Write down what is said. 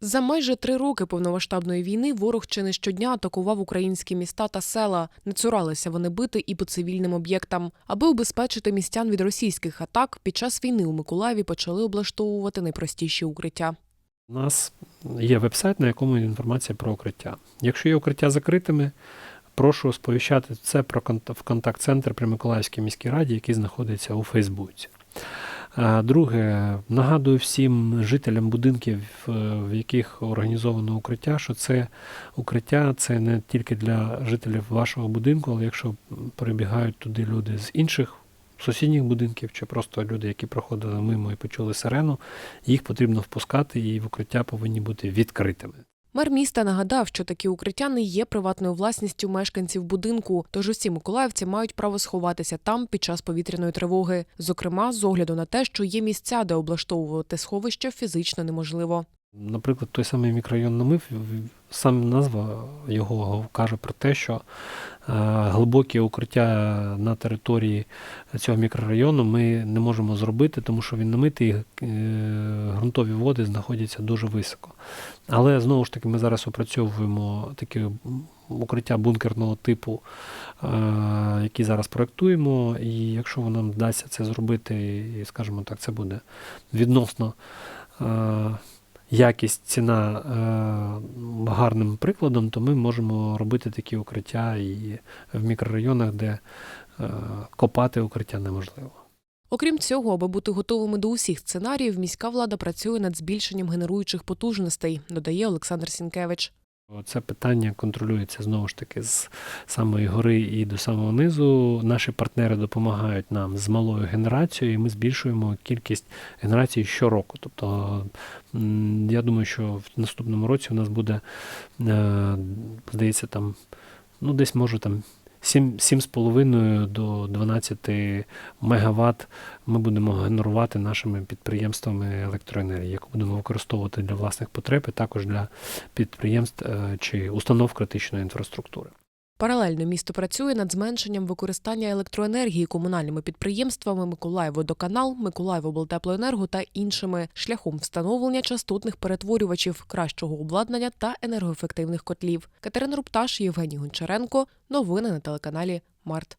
За майже три роки повномасштабної війни ворог чи не щодня атакував українські міста та села. Не цуралися вони бити і по цивільним об'єктам. Аби убезпечити містян від російських атак, під час війни у Миколаєві почали облаштовувати найпростіші укриття. У нас є веб-сайт, на якому інформація про укриття. Якщо є укриття закритими, прошу сповіщати це про в контакт-центр при Миколаївській міській раді, який знаходиться у Фейсбуці. А Друге, нагадую всім жителям будинків, е, в яких організовано укриття, що це укриття це не тільки для жителів вашого будинку, але якщо прибігають туди люди з інших сусідніх будинків, чи просто люди, які проходили мимо і почули сирену, їх потрібно впускати, і в укриття повинні бути відкритими. Мер міста нагадав, що такі укриття не є приватною власністю мешканців будинку, тож усі миколаївці мають право сховатися там під час повітряної тривоги. Зокрема, з огляду на те, що є місця, де облаштовувати сховище фізично неможливо. Наприклад, той самий мікрорайон Намив, сам назва його каже про те, що е, глибокі укриття на території цього мікрорайону ми не можемо зробити, тому що він намитий, е, ґрунтові води знаходяться дуже високо. Але знову ж таки, ми зараз опрацьовуємо таке укриття бункерного типу, е, які зараз проектуємо. І якщо нам вдасться це зробити, і, скажімо так, це буде відносно. Якість, ціна е, гарним прикладом, то ми можемо робити такі укриття і в мікрорайонах, де е, копати укриття неможливо. Окрім цього, аби бути готовими до усіх сценаріїв, міська влада працює над збільшенням генеруючих потужностей, додає Олександр Сінкевич. Це питання контролюється знову ж таки з самої гори і до самого низу. Наші партнери допомагають нам з малою генерацією, і ми збільшуємо кількість генерації щороку. Тобто, я думаю, що в наступному році у нас буде, е, здається, там, ну, десь може там 7, 7,5 до 12 мегаватт ми будемо генерувати нашими підприємствами електроенергії, яку будемо використовувати для власних потреб, і також для підприємств е, чи установ критичної інфраструктури. Паралельно місто працює над зменшенням використання електроенергії комунальними підприємствами Миколаївводоканал, Миколаївоблтеплоенерго та іншими шляхом встановлення частотних перетворювачів, кращого обладнання та енергоефективних котлів. Катерина Рупташ, Євгеній Гончаренко. Новини на телеканалі Март.